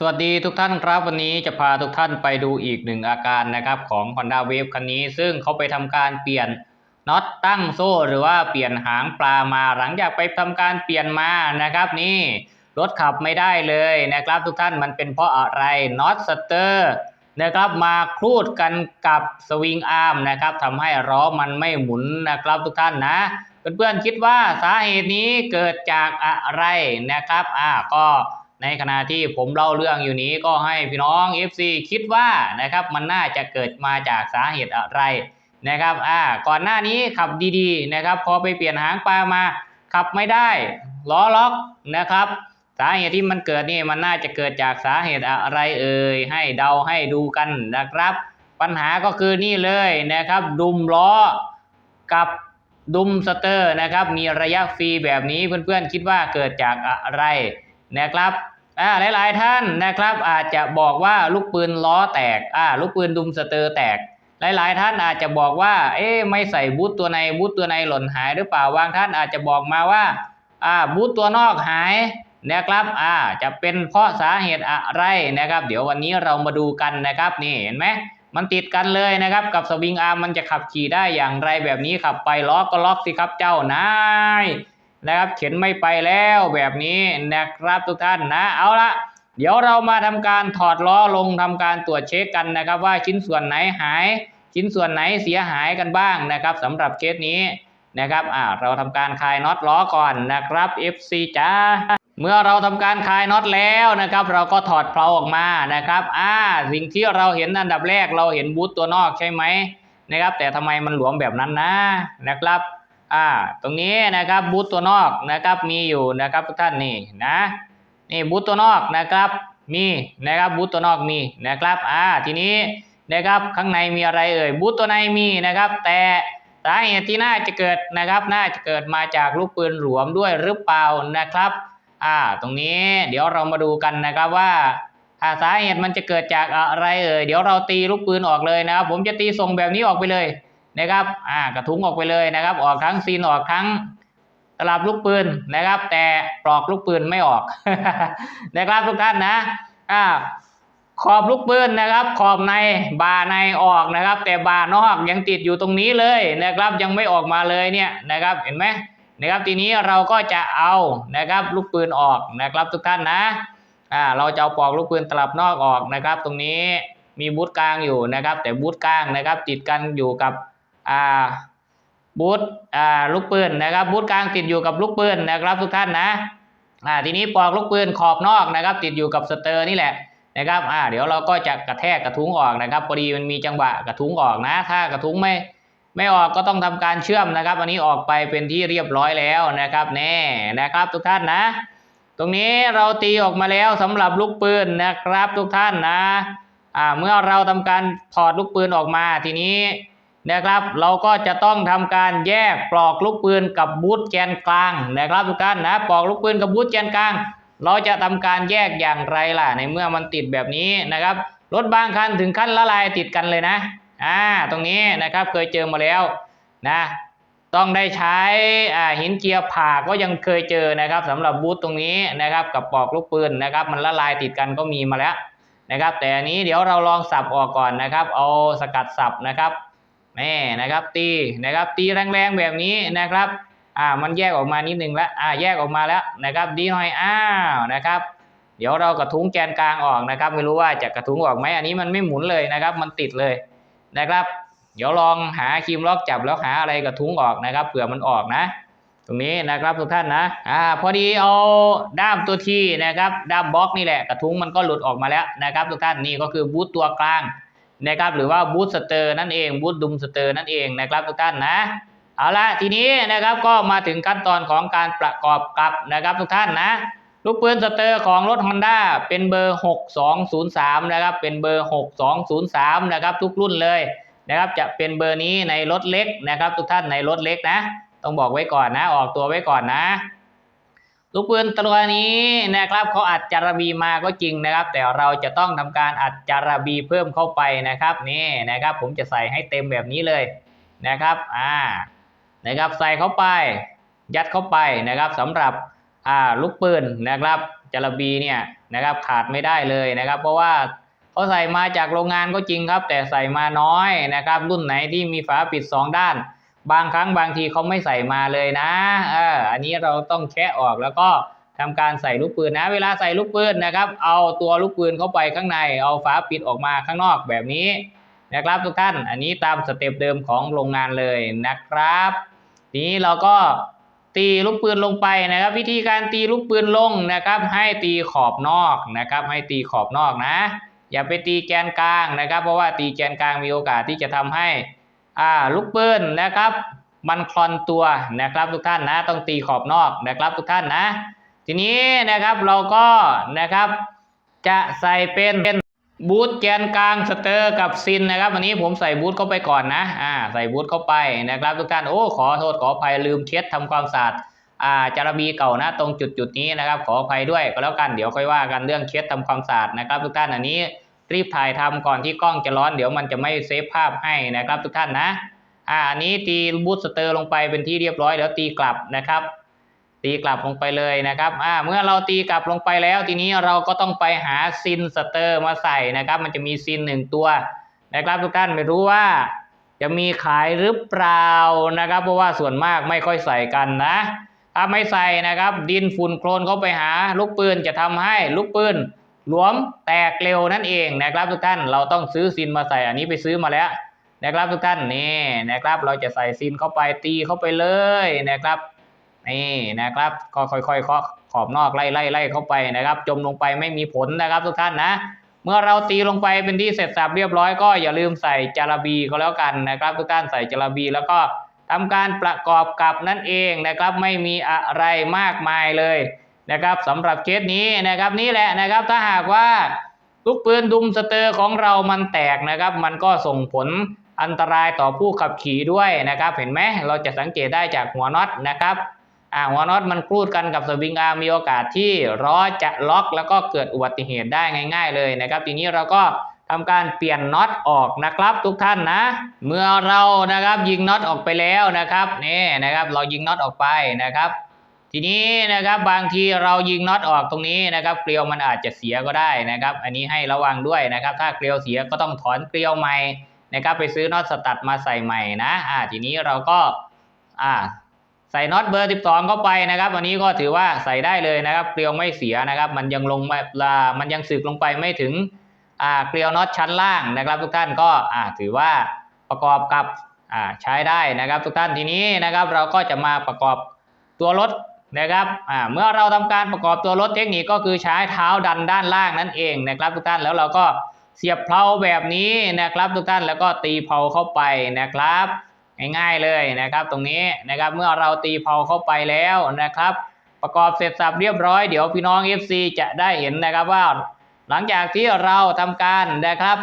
สวัสดีทุกท่านครับวันนี้จะพาทุกท่านไปดูอีกหนึ่งอาการนะครับของ Honda Wave คันนี้ ซึ่งเขาไปทำการเปลี่ยนน็อตตั้งโซ่ หรือว่าเปลี่ยนหางปลามาหลังจากไปทำการเปลี่ยนมานะครับนี่รถขับไม่ได้เลยนะครับทุกท่านมันเป็นเพราะอะไรน็อตสเตอร์นะครับมาคลูดกันกับสวิงอาร์มนะครับทำให้ล้อมันไม่หมุนนะครับทุกท่านนะ เพื่อนๆคิดว่าสาเหตุนี้เกิดจากอะไรนะครับอ่าก็ ในขณะที่ผมเล่าเรื่องอยู่นี้ก็ให้พี่น้อง FC คิดว่านะครับมันน่าจะเกิดมาจากสาเหตุอะไรนะครับอ่าก่อนหน้านี้ขับดีๆนะครับ พอไปเปลี่ยนหางปลามาขับไม่ได้ล้อล็อกนะครับ สาเหตุที่มันเกิดนี่มันน่าจะเกิดจากสาเหตุอะไรเอ่ยให้เดาให้ดูกันนะครับ ปัญหาก็คือนี่เลยนะครับ ดุมล้อกับดุมสเตอร์นะครับ มีระยะฟรีแบบนี้เพื่อนๆคิดว่าเกิดจากอะไร นะครับอ่าหลายๆท่านนะครับอาจจะบอกว่าลูกปืนล้อแตกอ่าลูกปืนดุมสเตอร์แตก หลายๆท่านอาจจะบอกว่า เอ๊ะไม่ใส่บูทตัวในบูทตัวในหล่นหายหรือเปล่าบางท่านอาจจะบอกมาว่าอ่าบูทตัวนอกหายนะครับอ่าจะเป็นเพราะสาเหตุอะไรนะครับ เดี๋ยววันนี้เรามาดูกันนะครับนี่เห็นไหมมันติดกันเลยนะครับ กับสวิงอาร์มมันจะขับขี่ได้อย่างไรแบบนี้ขับไปล็อกก็ล็อกสิครับเจ้านาย นะครับเข็นไม่ไปแล้วแบบนี้นะครับทุกท่านนะ เอาละเดี๋ยวเรามาทำการถอดล้อลงทำการตรวจเช็คกันนะครับ ว่าชิ้นส่วนไหนหาย ชิ้นส่วนไหนเสียหายกันบ้างนะครับสำหรับเคสนี้นะครับอ่าเราทำการคลายน็อตล้อก่อนนะครับ FC จ้าเมื่อเราทำการคลายน็อตแล้วนะครับ เราก็ถอดเพลาออกมานะครับอ่าสิ่งที่เราเห็นอันดับแรกเราเห็นบูทตัวนอกใช่ไหมนะครับ แต่ทำไมมันหลวมแบบนั้นนะนะครับ อ่าตรงนี้นะครับบูทตัวนอกนะครับมีอยู่นะครับทุกท่านนี่นะนี่บูทตัวนอกนะครับมีนะครับบูทตัวนอกมีนะครับอ่าทีนี้นะครับข้างในมีอะไรเอ่ยบูทตัวในมีนะครับ แต่สาเหตุที่น่าจะเกิดนะครับ น่าจะเกิดมาจากลูกปืนหลวมด้วยหรือเปล่านะครับอ่าตรงนี้เดี๋ยวเรามาดูกันนะครับว่าอ่าสาเหตุมันจะเกิดจากอะไรเอ่ยเดี๋ยวเราตีลูกปืนออกเลยนะครับ ผมจะตีทรงแบบนี้ออกไปเลย นะครับอ่ากระทุ้งออกไปเลยนะครับ ออกทั้งซีนออกทั้งสลับลูกปืนนะครับ แต่ปลอกลูกปืนไม่ออกนะครับทุกท่านนะอ่าขอบลูกปืนนะครับ ขอบในบาในออกนะครับ แต่บานอกยังติดอยู่ตรงนี้เลยนะครับ ยังไม่ออกมาเลยเนี่ยนะครับ เห็นไหมนะครับ ทีนี้เราก็จะเอานะครับ ลูกปืนออกนะครับ ทุกท่านนะอ่าเราจะเอาปลอกลูกปืนตลับนอกออกนะครับ ตรงนี้มีบูทกลางอยู่นะครับ แต่บูทกลางนะครับ ติดกันอยู่กับ อ่าบูทอ่าลูกปืนนะครับบูทกลางติดอยู่กับลูกปืนนะครับทุกท่านนะอ่าทีนี้ปลอกลูกปืนขอบนอกนะครับ ติดอยู่กับสเตอร์นี่แหละนะครับอ่าเดี๋ยวเราก็จะกระแทกกระทุ้งออกนะครับพอดีมันมีจังหวะกระทุ้งออกนะ ถ้ากระทุ้งไม่ไม่ออกก็ต้องทำการเชื่อมนะครับ อันนี้ออกไปเป็นที่เรียบร้อยแล้วนะครับแน่นะครับทุกท่านนะ ตรงนี้เราตีออกมาแล้วสำหรับลูกปืนนะครับทุกท่านนะอ่าเมื่อเราทำการถอดลูกปืนออกมาทีนี้ นะครับ เราก็จะต้องทำการแยกปลอกลูกปืนกับบูทแกนกลางนะครับทุกท่านนะปลอกลูกปืนกับบูทแกนกลาง เราจะทำการแยกอย่างไรล่ะในเมื่อมันติดแบบนี้นะครับรถบางคันถึงขั้นละลายติดกันเลยนะอ่าตรงนี้นะครับเคยเจอมาแล้วนะต้องได้ใช้อ่าหินเจียผ่าก็ยังเคยเจอนะครับสำหรับบูทตรงนี้นะครับกับปลอกลูกปืนนะครับ มันละลายติดกันก็มีมาแล้วนะครับ แต่อันนี้เดี๋ยวเราลองสับออกก่อนนะครับ เอาสกัดสับนะครับ นี่นะครับตีนะครับตีแรงๆแบบนี้นะครับอ่ามันแยกออกมานิดนึงแล้วอ่าแยกออกมาแล้วนะครับดีหน่อยอ้าวนะครับ เดี๋ยวเรากระทุ้งแกนกลางออกนะครับ ไม่รู้ว่าจะกระทุ้งออกไหมอันนี้มันไม่หมุนเลยนะครับ มันติดเลยนะครับ เดี๋ยวลองหาครีมล็อกจับแล้วหาอะไรกระทุ้งออกนะครับเผื่อมันออกนะ ตรงนี้นะครับทุกท่านนะอ่าพอดีเอาด้ามตัวทีนะครับด้ามบล็อกนี่แหละกระทุ้งมันก็หลุดออกมาแล้วนะครับ ทุกท่านนี่ก็คือบูทตัวกลาง นะครับหรือว่าบูทสเตอร์นั่นเองบูทดุมสเตอร์นั่นเองนะครับทุกท่านนะเอาละทีนี้นะครับก็มาถึงขั้นตอนของการประกอบกลับนะครับทุกท่านนะลูกปืนสเตอร์ของรถ Honda เป็นเบอร์ 6203 นะครับเป็นเบอร์ 6203 นะครับทุกรุ่นเลยนะครับจะเป็นเบอร์นี้ในรถเล็กนะครับ ทุกท่านในรถเล็กนะ ต้องบอกไว้ก่อนนะ ออกตัวไว้ก่อนนะ ลูกปืนตัวนี้นะครับเขาอัดจารบีมาก็จริงนะครับ แต่เราจะต้องทำการอัดจารบีเพิ่มเข้าไปนะครับนี่นะครับ ผมจะใส่ให้เต็มแบบนี้เลยนะครับอ่านะครับใส่เข้าไป ยัดเข้าไปนะครับสำหรับอ่าลูกปืนนะครับจารบีเนี่ยนะครับขาดไม่ได้เลยนะครับ เพราะว่าเขาใส่มาจากโรงงานก็จริงครับ แต่ใส่มาน้อยนะครับ รุ่นไหนที่มีฝาปิดสองด้าน บางครั้งบางทีเขาไม่ใส่มาเลยนะเอออันนี้เราต้องแคะออกแล้วก็ทำการใส่ลูกปืนนะ เวลาใส่ลูกปืนนะครับ เอาตัวลูกปืนเข้าไปข้างใน เอาฝาปิดออกมาข้างนอกแบบนี้นะครับทุกท่าน อันนี้ตามสเต็ปเดิมของโรงงานเลยนะครับ นี้เราก็ตีลูกปืนลงไปนะครับ วิธีการตีลูกปืนลงนะครับ ให้ตีขอบนอกนะครับ ให้ตีขอบนอกนะ อย่าไปตีแกนกลางนะครับ เพราะว่าตีแกนกลางมีโอกาสที่จะทำให้ อ่าลูกปืนนะครับ มันคลอนตัวนะครับทุกท่านนะ ต้องตีขอบนอกนะครับทุกท่านนะ ทีนี้นะครับเราก็นะครับจะใส่เป็นบูทแกนกลางสเตอร์กับซินนะครับวันนี้ผมใส่บูทเข้าไปก่อนนะอ่าใส่บูทเข้าไปนะครับ ทุกท่านโอ้ขอโทษขออภัยลืมเช็ดทำความสะอาดอ่าจารบีเก่านะตรงจุดจุดนี้นะครับ ขออภัยด้วยก็แล้วกันเดี๋ยวค่อยว่ากันเรื่องเช็ดทำความสะอาดนะครับ ทุกท่านอันนี้ รีบถ่ายทำก่อนที่กล้องจะร้อนเดี๋ยวมันจะไม่เซฟภาพให้นะครับทุกท่านนะอ่าอันนี้ตีบูสเตอร์ลงไปเป็นที่เรียบร้อยเดี๋ยวตีกลับนะครับ ตีกลับลงไปเลยนะครับอ่าเมื่อเราตีกลับลงไปแล้ว ทีนี้เราก็ต้องไปหาซินสเตอร์มาใส่นะครับ มันจะมีซินหนึ่งตัวนะครับทุกท่านไม่รู้ว่าจะมีขายหรือเปล่านะครับ เพราะว่าส่วนมากไม่ค่อยใส่กันนะถ้าไม่ใส่นะครับ ดินฝุ่นโคลนเข้าไปหาลูกปืนจะทำให้ลูกปืน หลวมแตกเร็วนั่นเองนะครับทุกท่านเราต้องซื้อซินมาใส่อันนี้ไปซื้อมาแล้วนะครับทุกท่านนี่นะครับเราจะใส่ซินเข้าไปตีเข้าไปเลยนะครับนี่นะครับก็ค่อยๆเคาะขอบนอกไล่ไล่ไล่เข้าไปนะครับ จมลงไปไม่มีผลนะครับทุกท่านนะเมื่อเราตีลงไปเป็นที่เสร็จสับเรียบร้อยก็อย่าลืมใส่จาระบีก็แล้วกันนะครับ ทุกท่านใส่จาระบีแล้วก็ทำการประกอบกับนั่นเองนะครับ ไม่มีอะไรมากมายเลย นะครับสำหรับเคสนี้นะครับนี่แหละนะครับถ้าหากว่าลูกปืนดุมสเตอร์ของเรามันแตกนะครับ มันก็ส่งผลอันตรายต่อผู้ขับขี่ด้วยนะครับ เห็นไหมเราจะสังเกตได้จากหัวน็อตนะครับอ่าหัวน็อตมันครูดกันกับสวิงอาร์มีโอกาสที่ล้อจะล็อก แล้วก็เกิดอุบัติเหตุได้ง่าย ๆ เลยนะครับ ทีนี้เราก็ทำการเปลี่ยนน็อตออกนะครับ ทุกท่านนะ เมื่อเรานะครับยิงน็อตออกไปแล้วนะครับนี่นะครับ เรายิงน็อตออกไปนะครับ ทีนี้นะครับบางทีเรายิงน็อตออกตรงนี้นะครับ เกลียวมันอาจจะเสียก็ได้นะครับ อันนี้ให้ระวังด้วยนะครับ ถ้าเกลียวเสียก็ต้องถอนเกลียวใหม่นะครับ ไปซื้อน็อตสตัดมาใส่ใหม่นะอ่าทีนี้เราก็อ่าใส่น็อตเบอร์ 12 เข้าไปนะครับอันนี้ก็ถือว่าใส่ได้เลยนะครับ เกลียวไม่เสียนะครับ มันยังลงมาอ่ามันยังสึกลงไปไม่ถึงอ่าเกลียวน็อตชั้นล่างนะครับ ทุกท่านก็อ่าถือว่าประกอบกับอ่าใช้ได้นะครับ ทุกท่านทีนี้นะครับ เราก็จะมาประกอบตัวรถ นะครับเมื่อเราทำการประกอบตัวรถเทคนิคก็คือใช้เท้าดันด้านล่างนั่นเองนะครับทุกท่านแล้วเราก็เสียบเพลาแบบนี้นะครับทุกท่านแล้วก็ตีเพลาเข้าไปนะครับ ง่ายๆเลยนะครับ ตรงนี้นะครับเมื่อเราตีเพลาเข้าไปแล้วนะครับ ประกอบเสร็จสับเรียบร้อยเดี๋ยวพี่น้อง FC จะได้เห็นนะครับว่า หลังจากที่เราทำการนะครับ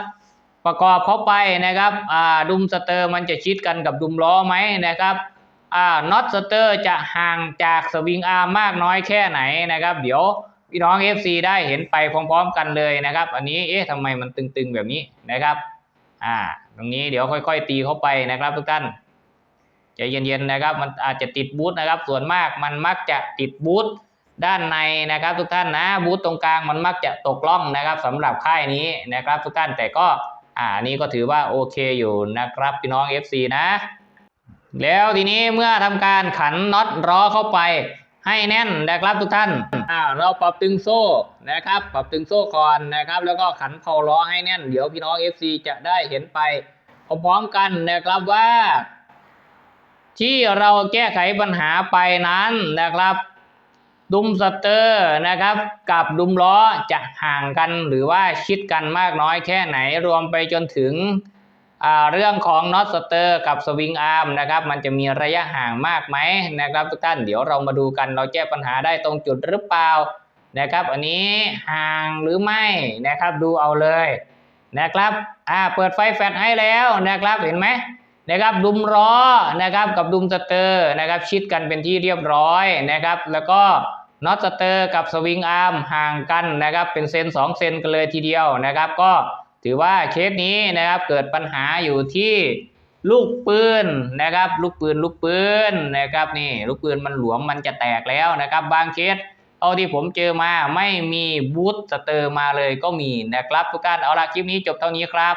ประกอบเข้าไปนะครับดุมสเตอร์มันจะชิดกันกับดุมล้อไหมนะครับ น็อตสเตอร์จะห่างจากสวิงอาร์มมากน้อยแค่ไหนนะครับ เดี๋ยวพี่น้อง FC ได้เห็นไปพร้อม ๆ กันเลยนะครับ อันนี้เอ๊ะทำไมมันตึงๆแบบนี้นะครับอ่าตรงนี้เดี๋ยวค่อย ๆ ตีเข้าไปนะครับทุกท่านใจเย็นๆนะครับ มันอาจจะติดบูทนะครับ ส่วนมากมันมักจะติดบูทด้านในนะครับ ทุกท่านนะบูทตรงกลางมันมักจะตกล่องนะครับสำหรับค่ายนี้นะครับ ทุกท่านแต่ก็อ่านนี้ก็ถือว่าโอเคอยู่นะครับพี่น้อง FC นะ แล้วทีนี้เมื่อทำการขันน็อตล้อเข้าไป ให้แน่นนะครับทุกท่านอ่าเราปรับตึงโซ่นะครับ ปรับตึงโซ่ก่อนนะครับ แล้วก็ขันเพาล้อให้แน่น เดี๋ยวพี่น้อง FC จะได้เห็นไปพร้อมๆกันนะครับว่าที่เราแก้ไขปัญหาไปนั้นนะครับ ดุมสเตอร์นะครับ กับดุมล้อจะห่างกันหรือว่าชิดกันมากน้อยแค่ไหนรวมไปจนถึง เรื่องของน็อตสเตอร์กับสวิงอาร์มนะครับมันจะมีระยะห่างมากไหมนะครับทุกท่านเดี๋ยวเรามาดูกันเราแก้ปัญหาได้ตรงจุดหรือเปล่านะครับอันนี้ห่างหรือไม่นะครับดูเอาเลยนะครับอ่าเปิดไฟแฟลชให้แล้วนะครับเห็นไหมนะครับดุมล้อนะครับกับดุมสเตอร์นะครับชิดกันเป็นที่เรียบร้อยนะครับแล้วก็น็อตสเตอร์กับสวิงอาร์มห่างกันนะครับเป็นเซน2เซนกันเลยทีเดียวนะครับก็ ถือว่าเคสนี้นะครับเกิดปัญหาอยู่ที่ลูกปืนนะครับ ลูกปืนลูกปืนนะครับนี่ ลูกปืนมันหลวมมันจะแตกแล้วนะครับ บางเคสเท่าที่ผมเจอมาไม่มีบูทสเตอร์มาเลยก็มีนะครับทุกท่านเอาละคลิปนี้จบเท่านี้ครับ